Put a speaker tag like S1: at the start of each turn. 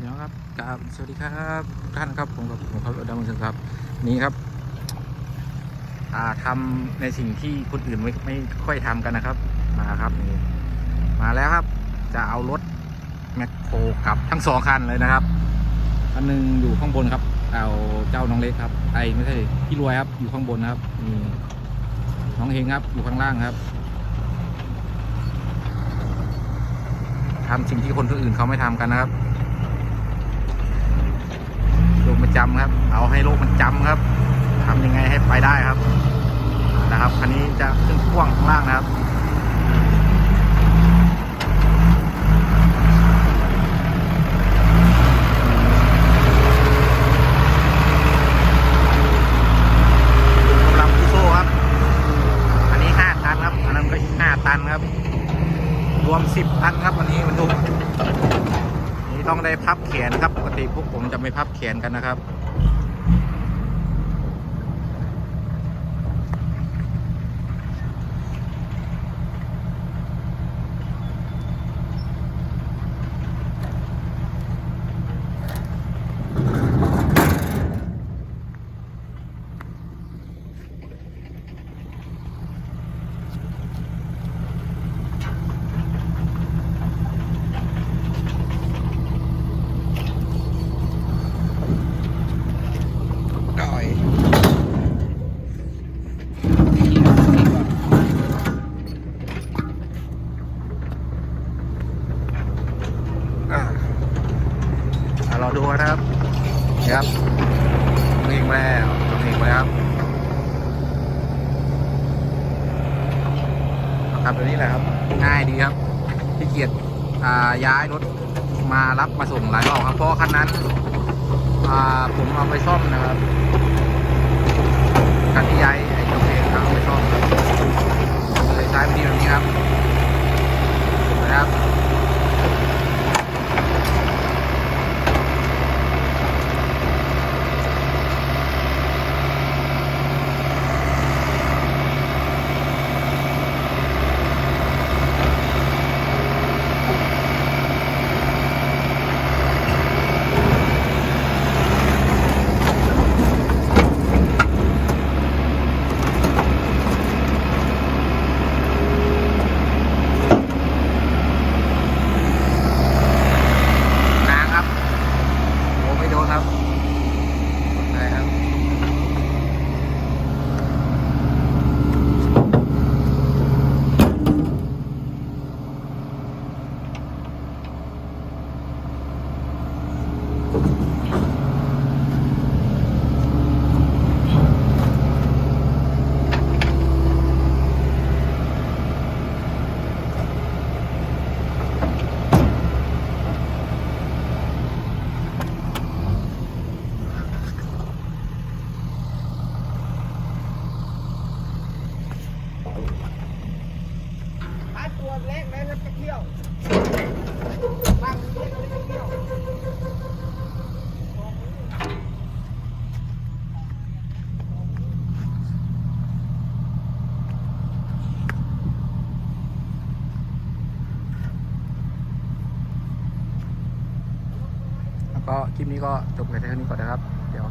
S1: พี่น้องครับกราบสวัสดีครับทุกท่านครับผมกับผมครับดำมึงครับ นี่ครับ อ่าทำในสิ่งที่คนอื่นไม่ไม่ค่อยทำกันนะครับ มาครับนี่มาแล้วครับ จะเอารถแมคโครกับทั้งสองคันเลยนะครับอันหนึงอยู่ข้างบนครับ เอาเจ้าน้องเล็กครับ ไอ้ไม่ใช่พี่รวยครับ อยู่ข้างบนนะครับมีน้องเฮงครับ อยู่ข้างล่างครับทำสิ่งที่คนอื่นเขาไม่ทำกันนะครับ โลกมันจำครับ เอาให้โลกมันจำครับทำยังไงให้ไปได้ครับนะครับคันนี้จะขึ้นพ่วงข้างล่างนะครับกำลังพุโซครับอันนี้ห้าตันครับอันนั้นก็ห้าตันครับ รวมสิบตันครับวันนี้บรรทุกนี่ ต้องได้พับแขนนะครับปกติพวกผมจะไม่พับแขนกันนะครับ ก่อยอะอะรอดูนะครับ นี่ครับเพลงมาแล้วเพลงมาแล้วครับตัวนี้แหละครับ ง่ายดีครับพี่เกียรติย้ายรถมารับมาส่งหลายรอบครับ เพราะคันนั้นผมเอาไปซ่อมนะครับคันที่ย้ายไอ้กาแฟเอาไปซ่อมครับเลยใช้วิธีแบบนี้ครับนะครับ นางครับโอ้ไม่โดนครับใช่ครับ
S2: หา ตัวเล็กแล้วจะเที่ยวบางเล็กแล้วจะเที่ยว
S1: แล้ว ก็คลิปนี้ก็จบไปเท่านี้ก่อนนะครับ เดี๋ยว